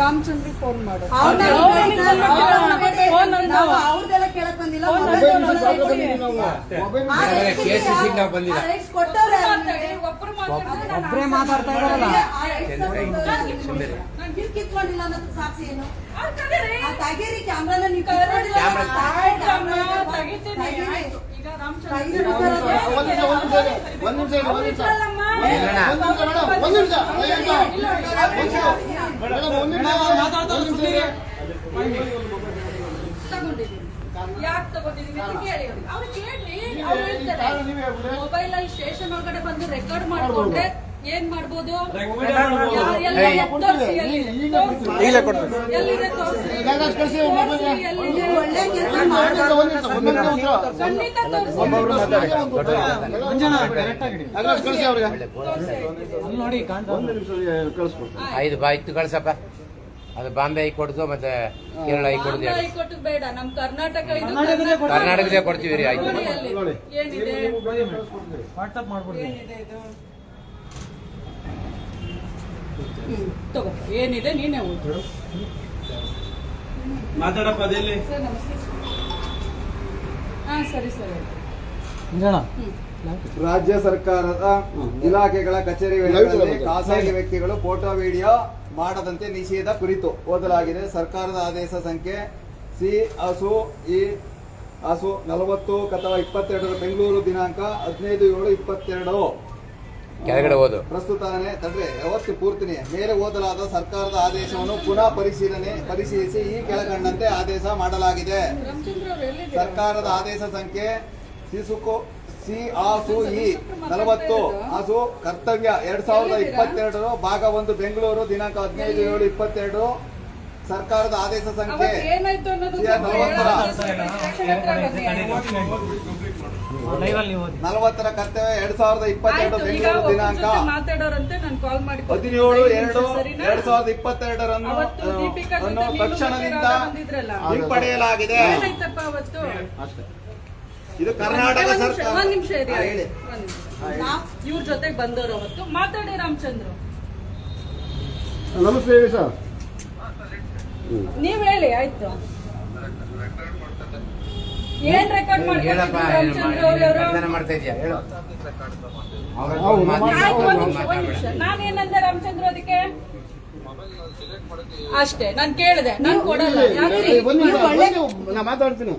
Ramachandra phone ಮಾಡು. ಅವ್ರದೆಲ್ಲ ಕೇಳಕ್ ಬಂದಿಲ್ಲ ಒಬ್ರೇ ಮಾತಾಡ್ತಾ ಇದಾರಲ್ಲ ಕಿತ್ಕೊಂಡಿಲ್ಲ ಅನ್ನೋದು ಸಾಕ್ಷಿ ಏನು? ತಗೀರಿ ಕ್ಯಾಮ್ರಾನ ನೀವು ತೆಗೀರಿ. ನಿಮಿಷ ಒಂದು ನಿಮಿಷ. ಯಾಕೆ ತಗೊಂಡಿದ್ದೀನಿ ಅಂತ ಕೇಳಿ ಅವ್ರಿಗೆ. ಅವ್ರು ಕೇಳಿ ಅವ್ರು ಹೇಳ್ತಾರೆ. ಮೊಬೈಲ್ ಅಲ್ಲಿ ಸ್ಟೇಷನ್ ಒಳಗಡೆ ಬಂದು ರೆಕಾರ್ಡ್ ಮಾಡ್ಕೊಂಡ್ರೆ ಏನ್ ಮಾಡ್ಬೋದು. ಈಗಲೇ ಕೊಡ್ತೀನಿ. ಐದು ಬಾ ಇತ್ತು ಕಳ್ಸಪ್ಪ. ಅದು ಬಾಂಬೆ ಹೈಕೋರ್ಟ್ದು ಮತ್ತೆ ಕೇರಳ ಐ ಕೊಡ್ದು ಬೇಡ. ನಮ್ ಕರ್ನಾಟಕ ಇದು ಕರ್ನಾಟಕದೇ ಕೊಡಿ. ಕರ್ನಾಟಕದೇ ಕೊಡ್ತೀವಿ ರೀ ಆಯ್ತು. ಏನಿದೆ? ತಗೋ ಏನಿದೆ ನೀನೇ ಓದು. ಮಾತಾಡಪ್ಪ ಅದೆಲ್ಲಿ? ಸರ್ ನಮಸ್ತೆ. ಹಾ ಸರಿ ಸರಿ. ಮಂಜಣ್ಣ ರಾಜ್ಯ ಸರ್ಕಾರದ ಇಲಾಖೆಗಳ ಕಚೇರಿಗಳಲ್ಲಿ ಖಾಸಗಿ ವ್ಯಕ್ತಿಗಳು ಫೋಟೋ ವಿಡಿಯೋ ಮಾಡದಂತೆ ನಿಷೇಧ ಕುರಿತು ಓದಲಾಗಿದೆ. ಸರ್ಕಾರದ ಆದೇಶ ಸಂಖ್ಯೆ ಸಿ ಹಸು ಇ ಹಸು ನಲವತ್ತು ಅಥವಾ ಇಪ್ಪತ್ತೆರಡರ ಬೆಂಗಳೂರು ದಿನಾಂಕ ಹದಿನೈದು ಏಳು ಇಪ್ಪತ್ತೆರಡು. ಕೆಳಗಡೆ ಓದು. ಪ್ರಸ್ತುತ ವ್ಯವಸ್ಥೆ ಯಾವತ್ತು ಪೂರ್ತಿನಿ. ಮೇಲೆ ಓದಲಾದ ಸರ್ಕಾರದ ಆದೇಶವನ್ನು ಪುನಃ ಪರಿಶೀಲನೆ ಪರಿಶೀಲಿಸಿ ಈ ಕೆಳಕಂಡಂತೆ ಆದೇಶ ಮಾಡಲಾಗಿದೆ. ರಾಮಚಂದ್ರ ಅವ್ರು ಎಲ್ಲಿದ್ದೀರಾ ಸರ್ಕಾರದ ಆದೇಶ ಸಂಖ್ಯೆ ಸಿಸುಕು ಸಿ ಆಸು ಇ ನಲವತ್ತು. ಆಸು ಕರ್ತವ್ಯ ಎರಡ್ ಸಾವಿರದ ಇಪ್ಪತ್ತೆರಡು ಭಾಗ ಒಂದು ಬೆಂಗಳೂರು ದಿನಾಂಕ ಹದಿನೈದು ಏಳು ಇಪ್ಪತ್ತೆರಡು. ಸರ್ಕಾರದ ಆದೇಶ ಸಂಖ್ಯೆ ಅವತ್ತು ಏನಾಯ್ತು ಅನ್ನೋದು ಸಿಆರ್ ನಲವತ್ತರ ಕರ್ತವ್ಯ ಎರಡ್ ಸಾವಿರದ ಇಪ್ಪತ್ತೆರಡು ಬೆಂಗಳೂರು ದಿನಾಂಕ ಜೊತೆ ಮಾತಾಡೋರಂತೆ ನಾನು ಕಾಲ್ ಮಾಡಿ ಹದಿನೇಳು ಎರಡು ಎರಡ್ ಸಾವಿರದ ಇಪ್ಪತ್ತೆರಡರನ್ನು ತಕ್ಷಣದಿಂದ ಬಂದಿದ್ರಲ್ಲ. ಹಿಂಪಡೆಯಲಾಗಿದೆ ಇದು ಕರ್ನಾಟಕ ಸರ್ಕಾರ. ಒಂದ್ ನಿಮಿಷ ಹೇಳಿ. ಇವ್ರ ಜೊತೆಗೆ ಬಂದವರು ಅವತ್ತು. ಮಾತಾಡಿ ರಾಮಚಂದ್ರ. ನಮಸ್ತೆ ಹೇಳಿ ಸರ್. ನೀವ್ ಹೇಳಿ ಆಯ್ತು ಏನ್ ರೆಕಾರ್ಡ್ ಹೇಳಪ್ಪ ಮಾಡ್ಕೊಂಡು ರಾಮಚಂದ್ರ ಅವ್ರವ್ರು? ವಾಗ್ದಾನ ಮಾಡ್ತಾ ಇದೀಯ ಹೇಳು ಅವ್ರ ಹೌದು, ಮಾತಾಡು, ಆಯ್ತು, ಒಂದ್ ಅವ್ರು ನಿಮಿಷ, ಒಂದ್ ನಿಮಿಷ. ಮಾತಾಡ್ಬೇಡ. ನಾನೇನಂದೆ ರಾಮಚಂದ್ರ ಅದಕ್ಕೆ ಅಷ್ಟೇ ನಾನು ಕೇಳಿದೆ ನಾನು ಕೊಡಲ್ಲ. ನಾ ಮಾತಾಡ್ತೀನಿ.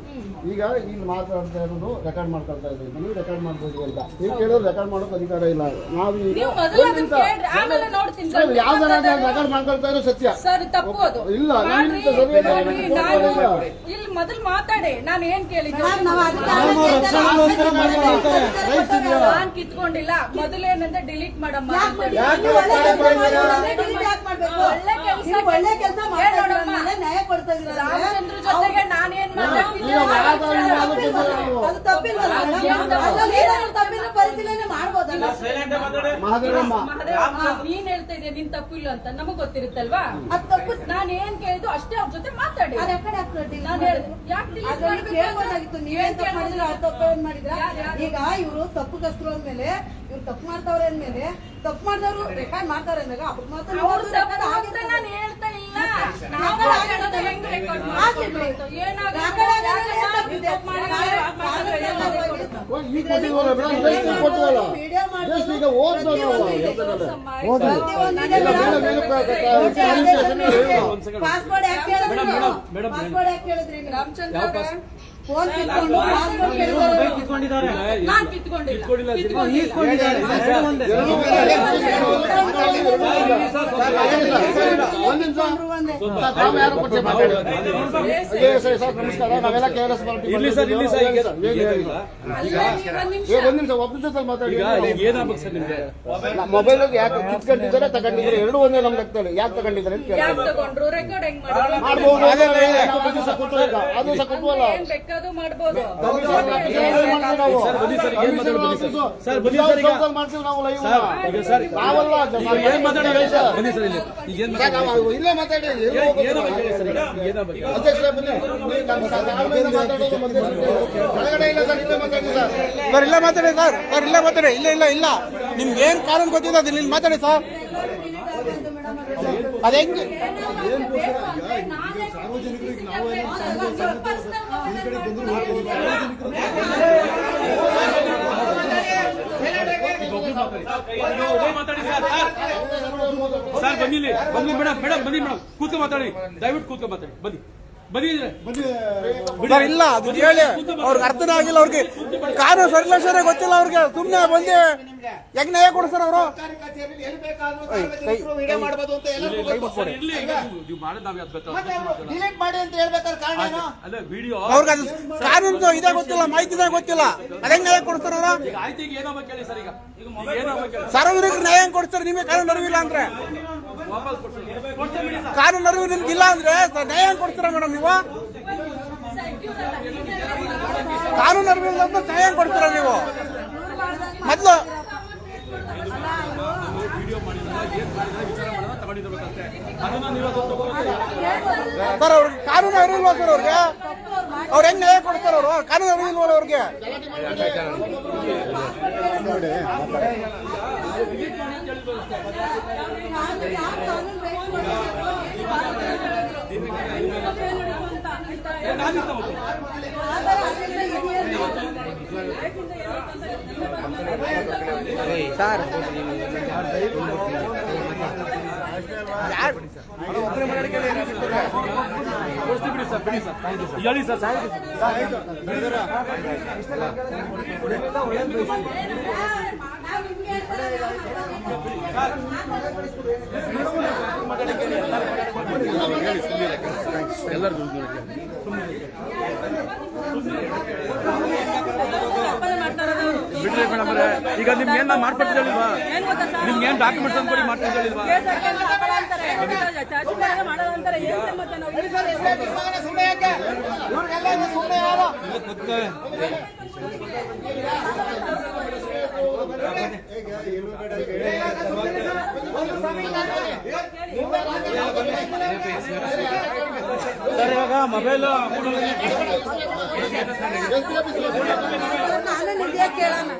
ಈಗ ಇಲ್ಲಿ ಮಾತಾಡ್ತಾ ಇರೋದು ರೆಕಾರ್ಡ್ ಮಾಡ್ಕೊಳ್ತಾ ಇದ್ದೀವಿ ನೀವು ರೆಕಾರ್ಡ್ ಮಾಡ್ಬೋದು ಅಂತ. ನೀವು ಕೇಳೋದು ರೆಕಾರ್ಡ್ ಮಾಡೋಕೆ ಅಧಿಕಾರ ಇಲ್ಲ. ನಾವು ಯಾವ್ದಾರ ರೆಕಾರ್ಡ್ ಮಾಡ್ಕೊಳ್ತಾ ಇರೋ ಸತ್ಯ? ಸರ್ ತಪ್ಪು ಅದು. ಇಲ್ಲ, ನಾನು ಇಲ್ಲಿ ಮೊದಲು ಮಾತಾಡಿ ನಾನು ಏನ್ ಕೇಳಿದ್ದೆ? ನಾನ್ ಕಿತ್ಕೊಂಡಿಲ್ಲ. ಮೊದಲೇನಂದ್ರೆ ಡಿಲೀಟ್ ಮಾಡಮ್ಮ ಒಳ್ಳೆ ಕೆಲಸ? ಒಳ್ಳೆ ಕೆಲಸ ಕೆಲಸ ಮಾಡ್ತಾ ಜೊತೆಗೆ ನಾನೇನ್? ಅದು ತಪ್ಪಿಲ್ವಲ್ಲ? ಅದ್ರಲ್ಲಿ ತಪ್ಪಿದ್ರೆ ಪರಿಶೀಲನೆ ಮಾಡ್ಬೋದಲ್ಲ? ನೀನ್ ಹೇಳ್ತಾ ಇದೀಯ ತಪ್ಪು ಇಲ್ಲ ಅಂತ. ನಮಗ್ ಗೊತ್ತಿರುತ್ತಲ್ವಾ? ಅದ್ ತಪ್ಪು. ನಾನ್ ಏನ್ ಕೇಳಿದ್ದು ಅಷ್ಟೇ ಅವ್ರ ಜೊತೆ ಮಾತಾಡಿ. ಅದು ಯಾಕಡೆ ಹಾಕ್ತಾರೆ ನಾನ್ ಹೇಳ್ದೆ, ಯಾಕ್ ಕೇಳ್ಬೋದಾಗಿತ್ತು. ನೀವೇನ್ ಏನ್ ತಪ್ಪು ಮಾಡಿದ್ರೆ ಆ ತಪ್ಪು ಏನ್ ಮಾಡಿದ್ರ? ಈಗ ಇವರು ತಪ್ಪು ಕಸ್ತರು ಅಂದ್ಮೇಲೆ ಇವ್ರು ತಪ್ಪು ಮಾಡ್ತಾವ್ರೆ ಅಂದ್ಮೇಲೆ ತಪ್ಪು ಮಾಡ್ದವ್ರು ರೆಕಾರ್ಡ್ ಮಾಡ್ತಾರೆ ಅಂದಾಗ ಅವ್ರು ಮಾತ್ರ ಅವ್ರು ನೋಡೋದು ತಪ್ಪು record ಅಂತ ನಾನ್ ಹೇಳ್ತಾ ಇಲ್ಲ ನಾವು record ಮಾತಾಡೋದು ಆಗಿರ್ತದೆ. ಹೆಂಗ್ record ಹಾಕಿರ್ಲಿ. ಮಾಡ್ಬೇಕು? ಏನಾಗುತ್ತೆ? record ಆಗಿದ್ರೆ ಯಾಕೆ ಮೇಡಮ್ ಜಸ್ಟ್. ಜಸ್ಟ್ ಈಗ ನಾವು. ಓದಿ. ಪಾಸ್ವರ್ಡ್ ಹೇಳಿದ್ರಿ ಮೇಡಮ್, ನೀವು? ಪಾಸ್ವರ್ಡ್ ಯಾಕೆ ಹೇಳಿದ್ರಿ ನೀವು? ರಾಮಚಂದ್ರ ಅವ್ರೆ, ಫೋನ್ ಕಿತ್ಕೊಂಡು ನಾನ್ ಕಿತ್ಕೊಂಡಿಲ್ಲ ನಾವೆಲ್ಲ ಕೆ ಆರ್ ಎಸ್ ಇರ್ಲಿ ಸರ್ ಇಲ್ಲಿ ಸರ್ ಈಗ. ಒಂದ್ ನಿಮಿಷ. ಜೊತೆ ಮಾತಾಡಿ ಈಗ ಈಗ ಏನಾಗ್ಬೇಕು ಸರ್ ನಿಮ್ಗೆ ಮೊಬೈಲ್ ಯಾಕೆ ಕಿತ್ಕೊಂಡಿದ್ದಾರೆ ತಗೊಂಡಿದ್ದಾರೆ ಎರಡು ಒಂದೇ ನಮ್ಗೆ ಆಗ್ತದೆ ಯಾಕೆ ತಗೊಂಡಿದ್ದಾರೆ ಅಂತ ಮಾಡ್ಬೋದು ಅದು ಸಹ ಕೊಟ್ಟವಲ್ಲ ಬೇಕಾದ್ರೂ ಮಾಡ್ಬೋದು. ಸರ್, ಬನ್ನಿ ಸರ್, ಏನ್ ಮಾತಾಡೋದು ಸರ್. ಸರ್, ಬನ್ನಿ ಸರ್, ಈಗ. ನಾವು ಲೈವ್ ಸರ್ ಈಗ ಸರ್ ನಾವಲ್ಲ ಏನ್ ಮಾತಾಡೋದು ಸರ್? ಬನ್ನಿ ಸರ್ ಇಲ್ಲಿ. ಈಗ ಏನ್ ಸರ್, ನಾವು ಇಲ್ಲೇ ಮಾತಾಡಿ? ಸರ್ ಬನ್ನಿ. ಇಲ್ಲ ಸರ್ ಮಾತಾಡಿ ಸರ್ ಇಲ್ಲ ಮಾತಾಡಿ ಸರ್. ಸರ್ ಇಲ್ಲ ಮಾತಾಡಿ ಇಲ್ಲ ಇಲ್ಲ ಇಲ್ಲ ನಿಮ್ಗೆ ಏನ್ ಕಾರಣ ಗೊತ್ತಿದೆ ಅದನ್ನ ಇಲ್ಲಿ ಮಾತಾಡಿ ಸರ್. ಅದ ಹೆಂಗ್? ಸಾರ್ವಜನಿಕರಿಗೆ ನಾವೇನೋ ಈ ಕಡೆ ಬಂದ್ರು ಮಾತಾಡಿ ಸರ್ ಸರ್ ಬನ್ನಿಲಿ ಬನ್ನಿ ಮೇಡಮ್ ಮೇಡಮ್ ಬನ್ನಿ ಮೇಡಮ್ ಕೂತ್ಕೊ ಮಾತಾಡಿ ದಯವಿಟ್ಟು ಕೂತ್ಕೊ ಮಾತಾಡಿ ಬನ್ನಿ ಬನ್ನಿ ಸರ್ ಇಲ್ಲ ಅದು ಹೇಳಿ. ಅವ್ರಿಗೆ ಅರ್ಥನೇ ಆಗಿಲ್ಲ ಅವ್ರಿಗೆ. ಕಾನೂನು ಸರ್ಲೇಷನ್ ಗೊತ್ತಿಲ್ಲ ಅವ್ರಿಗೆ. ಸುಮ್ಮನೆ ಬಂದು ಹೆಂಗ್ ನ್ಯಾಯ ಕೊಡ್ತಾರೆ ಅವರು? ಸರ್ಕಾರಿ ಕಚೇರಿಯಲ್ಲಿ ಎಲ್ಲಿ ವಿಡಿಯೋ ಮಾಡ್ಬೋದು ಅಂತ ಎಲ್ಲರಿಗೂ ಗೊತ್ತು. ನೀವು- ನೀವು ಮಾಡೋದು ನಾವೇ ಮತ್ತೆ ಅವ್ರು ಡಿಲೀಟ್ ಮಾಡಿ ಅಂತ ಹೇಳ್ಬೇಕಾದ್ರೆ ಕಾರಣ ಏನು? ಅಲ್ಲ ವಿಡಿಯೋ ಅವ್ರಿಗೆ ಅದು ಕಾನೂನು ಇದೇ ಗೊತ್ತಿಲ್ಲ ಮಾಹಿತಿನೇ ಗೊತ್ತಿಲ್ಲ. ಅದ್ ಹೆಂಗ್ ನ್ಯಾಯ ಕೊಡ್ತಾರ ಸಾರ್ವಜನಿಕರು ನ್ಯಾಯ ಹೆಂಗ್ ಕೊಡ್ತಾರೆ ನಿಮಗೆ ಕಾನೂನು ಅರಿವಿಲ್ಲ ಅಂದ್ರೆ. ಕಾನೂನು ಅರಿವು ನಿಮ್ಗೆ ಇಲ್ಲ ಅಂದ್ರೆ ನ್ಯಾಯ ಕೊಡ್ತೀರಾ ಮೇಡಮ್ ನೀವು? ಕಾನೂನು ಇಲ್ಲ ಅಂದ್ರೆ ನ್ಯಾಯ ಕೊಡ್ತೀರ ನೀವು? ಮೊದಲು ಸರ್, ಅವ್ರಿಗೆ ಕಾನೂನು ಅರಿವಿಲ್ವಾ ಸರ್ ಅವ್ರಿಗೆ? ಅವ್ರು ಹೆಂಗ್ ನ್ಯಾಯ ಕೊಡ್ತಾರ ಅವರು? ಕಾನೂನು ಅರಿವಿಲ್ವಲ್ಲ ಅವ್ರಿಗೆ? ನೋಡಿ ಸರ್ ಬಿಡಿ ಸರ್ ಬಿಡಿ ಸರ್ ಬಿಡ್ರಿ ಮೇಡಮ್ ಅವರೇ. ಈಗ ನಿಮ್ಗೆ ಏನ್ ಮಾಡ್ಕೊಡ್ತೀವಿ ಹೇಳಿಲ್ವಾ? ನಿಮ್ಗೆ ಏನ್ ಡಾಕ್ಯುಮೆಂಟ್ಸ್ ಅನ್ಕೊಡಿ ಸುಮ್ಮನೆ ಯಾಕೆ? ಇವ್ರಿಗೆಲ್ಲ ಸುಮ್ಮನೆ ಯಾರು ಸರ್ ಇವಾಗ ಮೊಬೈಲ್ ಕೇಳೋಣ.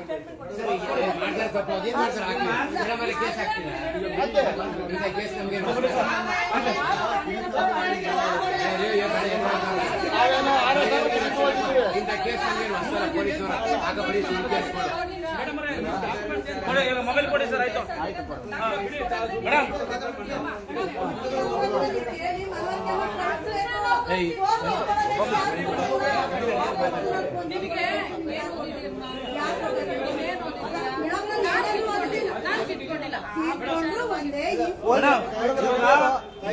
ಕೇಸ್ ಹಾಕ್ತೀನಿ ಇಂಥ ಕೇಸ್ ನಮ್ಗೆ ಏನ್ ಮಾಡ್ತಾರೆ? ಅಯ್ಯೋ, ಅಯ್ಯೋ, ಬೇಡ, ಇಂಥ ಕೇಸ್ ನಮ್ಗೆ ಏನು ಹೊಸದಲ್ಲ ಪೊಲೀಸರು ಆಗ ಬರೀ ಸುಳ್ಳು ಕೇಸ್ ಕೊಡು. ಮೊಬೈಲ್ ಕೊಡಿ ಸರ್ ಆಯ್ತು. ಮೇಡಮ್. ನಿಮಗೆ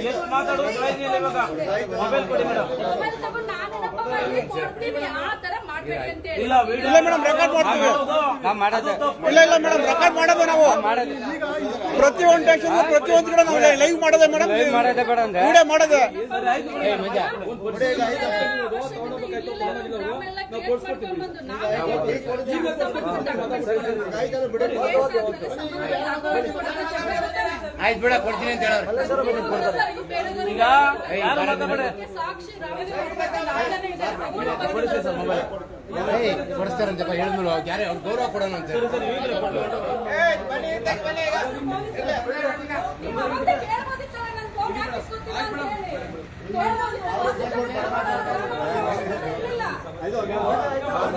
ಎಷ್ಟು ಮಾತಾಡೋದು ಮೊಬೈಲ್ ಕೊಡಿ ಮೇಡಮ್ ಇಲ್ಲ. ಇಲ್ಲ ಮೇಡಮ್ ರೆಕಾರ್ಡ್ ಮಾಡ್ತೀವಿ. ಇಲ್ಲ ಇಲ್ಲ ಮೇಡಮ್ ರೆಕಾರ್ಡ್ ಮಾಡೋದು ನಾವು. ಪ್ರತಿಯೊಂದು ಟೆನ್ಷನ್ ಪ್ರತಿಯೊಂದು ಕಡೆ ನಾವು ಲೈವ್ ಮಾಡೋದೇ ಮೇಡಮ್ ವಿಡಿಯೋ ಮಾಡೋದೇ. ಆಯ್ತು ಬಿಡ. ಕೊಡ್ತೀನಿ ಅಂತ ಹೇಳೋರು. ಈಗ ಯಾರು ಮಾತಾಡ್ಬೇಡಿ. ಸಾಕ್ಷಿ ಕೊಡಿಸ್ತಾರಂತಪ್ಪ ಹೇಳಿದ್ಮೇಲೆ ಯಾರೇ ಅವ್ರು ಗೌರವ ಕೊಡೋಣ ಅಂತ.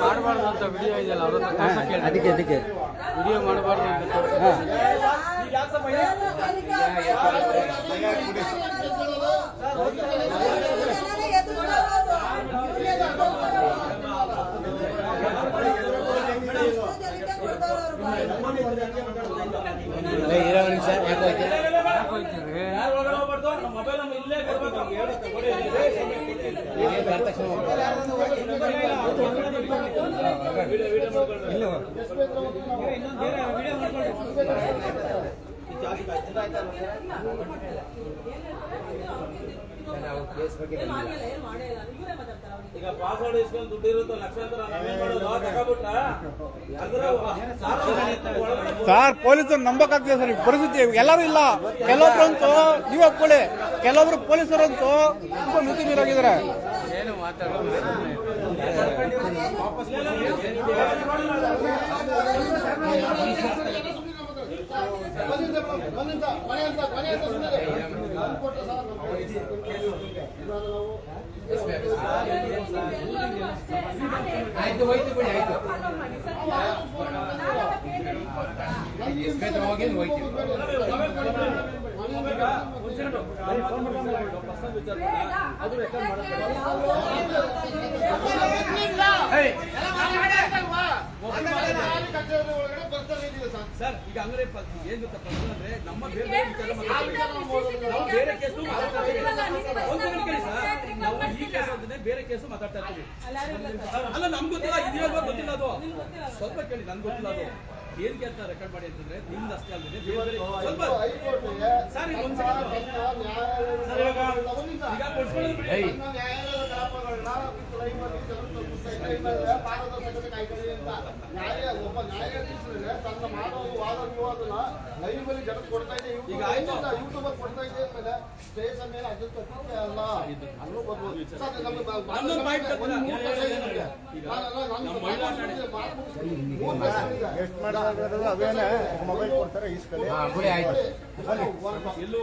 ಮಾಡಬಾರ್ದು ವಿಡಿಯೋ ಇದೆಯಲ್ಲ ಅವ್ರ ಅದಕ್ಕೆ ಅದಕ್ಕೆ. ವಿಡಿಯೋ ಮಾಡಬಾರ್ದು ಅಂತ ಇರೋ ಒಂದ್ ನಿಮಿಷ ಯಾಕೆ ಹೋಯ್ತು? ಯಾರು ಒಳಗಡೆ ಹೋಗ್ಬಾರ್ದು ನಮ್ಮ ಮೊಬೈಲ್ ನಮ್ಮ ಇಲ್ಲೇ ಕೊಡ್ಬೇಕು ನಮ್ಗೆ ಹೇಳುತ್ತೆ ಕೊಡಿ ಏನ್ ಬಂದ ತಕ್ಷಣ ಹೋಗ್ತಾರೆ. ನಾವು ಕೇಸ್ ಬಗ್ಗೆ ಬಂದಿಲ್ಲ. ಈಗ ಪಾಸ್ವರ್ಡ್ ಇಸ್ಕೊಂಡು ದುಡ್ಡು ಇರುತ್ತೋ ಲಕ್ಷಾಂತರ ನಾವೇನ್ ಮಾಡೋದು ಸರ್, ಪೊಲೀಸರು ನಂಬಕ್ಕಾಗ್ತದೆ ಸರ್ ಪರಿಸ್ಥಿತಿ. ಎಲ್ಲರೂ ಇಲ್ಲ. ಕೆಲವೊಬ್ರಂತೂ ನೀವು ಒಪ್ಕೊಳ್ಳಿ. ಕೆಲವೊಬ್ರು ಪೊಲೀಸರಂತೂ ತುಂಬಾ ಮಿತಿ ಮೀರಾಗಿದ್ದಾರೆ ಆಯ್ತು ಹೋಯ್ತು ಬಿಡಿ ಆಯ್ತು. ಬೇಗ ಹೋಗಿ ಇದೀವಿ ಸರ್ ಈಗ ಅಂದ್ರೆ ಏನ್ ಗೊತ್ತಪ್ಪ ಅಂದ್ರೆ ನಮ್ಮ ಬೇರೆ ಬೇರೆ ಕೇಸು ಒಂದ್ ಸರ್. ಅಂತಾನೆ ಬೇರೆ ಕೇಸು ಮಾತಾಡ್ತಾ ಇರ್ತೀವಿ ಅಲ್ಲ ನಮ್ಗೆ ಗೊತ್ತಿಲ್ಲ ಇದೆಯಲ್ವ ಗೊತ್ತಿಲ್ಲ ಅದು ಸ್ವಲ್ಪ ಕೇಳಿ ನನ್ಗೆ ಗೊತ್ತಿಲ್ಲ ಅದು ಏನ್ ಕೇಳ್ತಾ ರೆಕಾರ್ಡ್ ಮಾಡಿ ಅಂತಂದ್ರೆ ನಿಮ್ದು ಅಷ್ಟೇ ಅಲ್ಲದೆ ಸ್ವಲ್ಪ ಸರ್, ಈಗ ಸೆಕೆಂಡ್. ತನ್ನ ಈಗ ಕೊಡ್ಸ್ಕೊಳ್ಳೋದು ಬಿಡಿ. ಅಂತ ಒಬ್ಬ ನ್ಯಾಯಾಧೀಶರಿಗೆ ತನ್ನ ಮಾಡೋ ವಾದ ವಿವಾದನ ಲೈವ್ನಲ್ಲಿ ಜನಕ್ಕೆ ಕೊಡ್ತಾ ಇದೆ ಈಗ ಆಯ್ತು. ಯೂಟ್ಯೂಬ್ ಕೊಡ್ತಾ ಇದೆ ಅಂದ್ಮೇಲೆ ಆಯ್ತು. ಎಲ್ಲಿ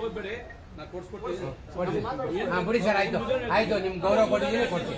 ಕೊಡ್ಸ್ಕೊಡ್ತೀನಿ. ಕೊಡ್ರಿ ಹಾ ಬಿಡಿ ಸರ್ ಆಯ್ತು. ಆಯ್ತು ನಿಮ್ ಗೌರವ ಕೊಟ್ಟಿದ್ದೀನಿ ಕೊಡ್ತೀನಿ.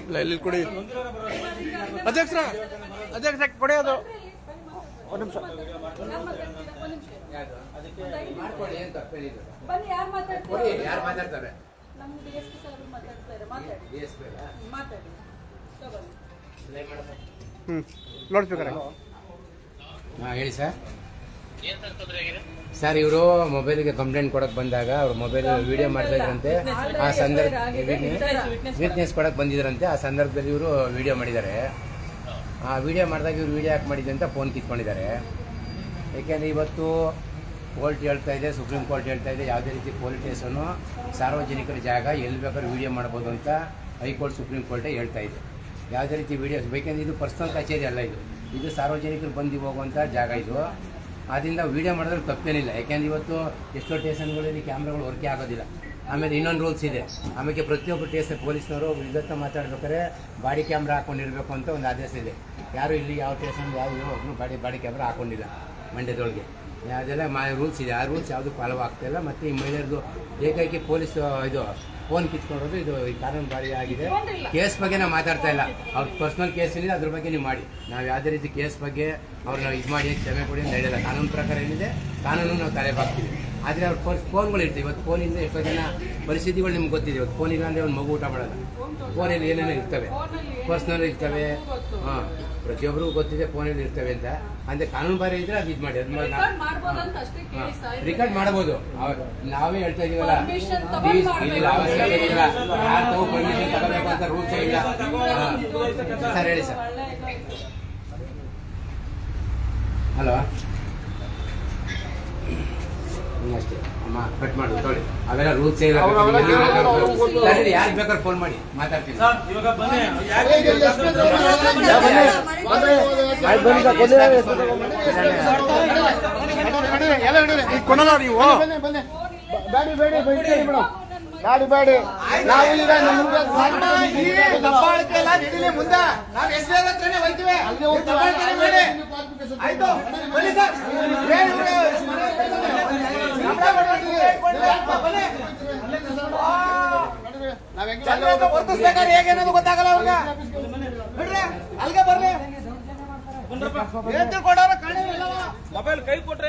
ಇಲ್ಲ ಇಲ್ಲಿ ಕೊಡಿ. ಅಧ್ಯಕ್ಷರ ಅಧ್ಯಕ್ಷರ ಕೊಡಿ ಅದು ಒಂದು ನಿಮಿಷ. ಯಾರು ಮಾತಾಡ್ತೀರಿ? ಹ್ಞೂ ನೋಡ್ಬೇಕಾರೆ ಹಾಂ ಹೇಳಿ ಸರ್. ಸರ್ ಇವರು ಮೊಬೈಲ್ಗೆ ಕಂಪ್ಲೇಂಟ್ ಕೊಡಕ್ ಬಂದಾಗ ಅವ್ರು ಮೊಬೈಲ್ ವಿಡಿಯೋ ಮಾಡ್ತಾ ಇದ್ರಂತೆ. ಆ ಸಂದರ್ಭ ವಿಟ್ನೆಸ್ ಕೊಡಕ್ ಬಂದಿದ್ರಂತೆ. ಆ ಸಂದರ್ಭದಲ್ಲಿ ಇವರು ವಿಡಿಯೋ ಮಾಡಿದ್ದಾರೆ. ಆ ವಿಡಿಯೋ ಮಾಡಿದಾಗ ಇವ್ರು ವಿಡಿಯೋ ಯಾಕೆ ಮಾಡಿದ್ದೆ ಅಂತ ಫೋನ್ ಕಿತ್ಕೊಂಡಿದ್ದಾರೆ. ಏಕೆಂದರೆ ಇವತ್ತು ಕೋರ್ಟ್ ಹೇಳ್ತಾ ಇದೆ ಸುಪ್ರೀಂ ಕೋರ್ಟ್ ಹೇಳ್ತಾ ಇದೆ ಯಾವುದೇ ರೀತಿ ಪೊಲೀಸ್ ಸ್ಟೇಷನು ಸಾರ್ವಜನಿಕರ ಜಾಗ ಎಲ್ಲಿ ಬೇಕಾದ್ರೂ ವಿಡಿಯೋ ಮಾಡ್ಬೋದು ಅಂತ ಹೈಕೋರ್ಟ್ ಸುಪ್ರೀಂ ಕೋರ್ಟೇ ಹೇಳ್ತಾ ಇದೆ. ಯಾವುದೇ ರೀತಿ ವಿಡಿಯೋ ಬೇಕೆಂದ್ರೆ ಇದು ಪರ್ಸನಲ್ ಕಚೇರಿ ಅಲ್ಲ ಇದು. ಇದು ಸಾರ್ವಜನಿಕರು ಬಂದು ಹೋಗುವಂಥ ಜಾಗ ಇದು. ಆದ್ದರಿಂದ ವಿಡಿಯೋ ಮಾಡಿದ್ರೆ ತಪ್ಪೇನಿಲ್ಲ. ಯಾಕೆಂದ್ರೆ ಇವತ್ತು ಎಷ್ಟೋ ಸ್ಟೇಷನ್ಗಳಲ್ಲಿ ಕ್ಯಾಮ್ರಾಗಳು ವರ್ಕೆ ಆಗೋದಿಲ್ಲ. ಆಮೇಲೆ ಇನ್ನೊಂದು ರೂಲ್ಸ್ ಇದೆ. ಆಮೇಲೆ ಪ್ರತಿಯೊಬ್ಬ ಸ್ಟೇಷನ್ ಪೊಲೀಸ್ನವರು ಇದತ್ತ ಮಾತಾಡ್ಬೇಕಾದ್ರೆ ಬಾಡಿ ಕ್ಯಾಮ್ರಾ ಹಾಕ್ಕೊಂಡಿರಬೇಕು ಅಂತ ಒಂದು ಆದೇಶ ಇದೆ. ಯಾರು ಇಲ್ಲಿ ಯಾವ ಸ್ಟೇಷನ್ ಯಾವ ಒಬ್ಬರು ಬಾಡಿ ಬಾಡಿ ಕ್ಯಾಮ್ರಾ ಹಾಕೊಂಡಿಲ್ಲ ಮಂಡ್ಯದೊಳಗೆ. ಅದೆಲ್ಲ ಮಾ ರೂಲ್ಸ್ ಇದೆ. ಆ ರೂಲ್ಸ್ ಯಾವುದು ಫಾಲೋ ಆಗ್ತಾಯಿಲ್ಲ ಮತ್ತು ಈ ಮಹಿಳೆಯರದು ಏಕೈಕಿ ಪೊಲೀಸ್ ಇದು ಫೋನ್ ಕಿತ್ಕೊಳ್ಳೋದು ಇದು ಈ ಕಾನೂನು ಬಾರಿ ಆಗಿದೆ ಕೇಸ್ ಬಗ್ಗೆ ನಾವು ಮಾತಾಡ್ತಾ ಇಲ್ಲ. ಅವ್ರ ಪರ್ಸ್ನಲ್ ಕೇಸ್ ಏನಿದೆ ಅದ್ರ ಬಗ್ಗೆ ನೀವು ಮಾಡಿ. ನಾವು ಯಾವುದೇ ರೀತಿ ಕೇಸ್ ಬಗ್ಗೆ ಅವ್ರನ್ನ ಇದು ಮಾಡಿ ಕ್ಷಮೆ ಕೊಡಿ ಅಂತ ಹೇಳಿಲ್ಲ. ಕಾನೂನು ಪ್ರಕಾರ ಏನಿದೆ ಕಾನೂನು ನಾವು ತಲೆ ಬಾಕ್ತೀವಿ ಆದರೆ ಅವ್ರ ಫೋನ್ ಫೋನ್ಗಳು ಇರ್ತೀವಿ. ಇವತ್ತು ಫೋನಿಂದ ಎಷ್ಟೋ ಜನ ಪರಿಸ್ಥಿತಿಗಳು ನಿಮ್ಗೆ ಗೊತ್ತಿದೆ. ಇವತ್ತು ಫೋನ್ ಇಲ್ಲ ಅಂದರೆ ಒಂದು ಮಗು ಊಟ ಮಾಡಲ್ಲ. ಫೋನಲ್ಲಿ ಏನೇನೋ ಇರ್ತವೆ. ಪರ್ಸ್ನಲ್ ಇರ್ತವೆ. ಹಾಂ. ಪ್ರತಿಯೊಬ್ಬರಿಗೂ ಗೊತ್ತಿದೆ ಫೋನಲ್ಲಿ ಇರ್ತವೆ ಅಂತ. ಅಂದ್ರೆ ಕಾನೂನು ಬಾರಿ ಇದ್ರೆ ಅದು ಇದು ಮಾಡಿ. ಅದು ಮಾಡಿ. ರಿಕಾರ್ಡ್ ಮಾಡಬಹುದು ನಾವೇ ಹೇಳ್ತಾ ಇದೀವಲ್ಲ. Permission ತಗೊಂಡ್ ಈ- ಮಾಡ್ಬೇಕು. ಇಲ್ಲ ಅವಶ್ಯಕತೆ ಇಲ್ಲ ಯಾರು ತಗೋ ಪರ್ಮಿಷನ್ ತಗೋಬೇಕು ಅಂತ ರೂಲ್ಸ್ ಇಲ್ಲ ಹಾ. ಸರ್ ಹೇಳಿ ಸರ್. ಹಲೋ ಅಷ್ಟೇ ಅಮ್ಮ ಕಟ್ ಮಾಡು ತೊಗೊಳ್ಳಿ ಅವೆಲ್ಲ ರೂಲ್ಸ್ ಅವೆಲ್ಲ ಯಾರು ಯಾರಿಗೆ ಬೇಕಾದ್ರೆ ಫೋನ್ ಮಾಡಿ ಮಾತಾಡ್ತೀನಿ ಕೊನಲ್ಲ ನೀವು ಬನ್ನಿ ಬನ್ನಿ ಬ್ಯಾಡಿ ಬೇಡಿ ಮೇಡಮ್ ಬ್ಯಾಡಿ ಬೇಡಿ. ನಾವು ಈಗ ನಮ್ಗೆ ಮುಂದೆ. ನಾವು ಎಸ್ ಹತ್ರನೇ ಹೋಯ್ತೀವಿ. ದಬ್ಬಾಳಿಕೆ ಬೇಡಿ. ಆಯ್ತು. ಬನ್ನಿ ಸರ್. ಏನ್ ವರ್ತಿಸ್ಬೇಕಾದ್ರೆ ಹೇಗೆ ಅನ್ನೋದು ಗೊತ್ತಾಗಲ್ಲ ಅವಾಗ ಬಿಡ್ರಿ ಅಲ್ಗೆ ಬರ್ಲಿ. ಏನ್ ತಿಳ್ಕೊಂಡವ್ರ ಕಾಣಿಲ್ಲ ಮೊಬೈಲ್ ಕೈ ಕೊಟ್ರೆ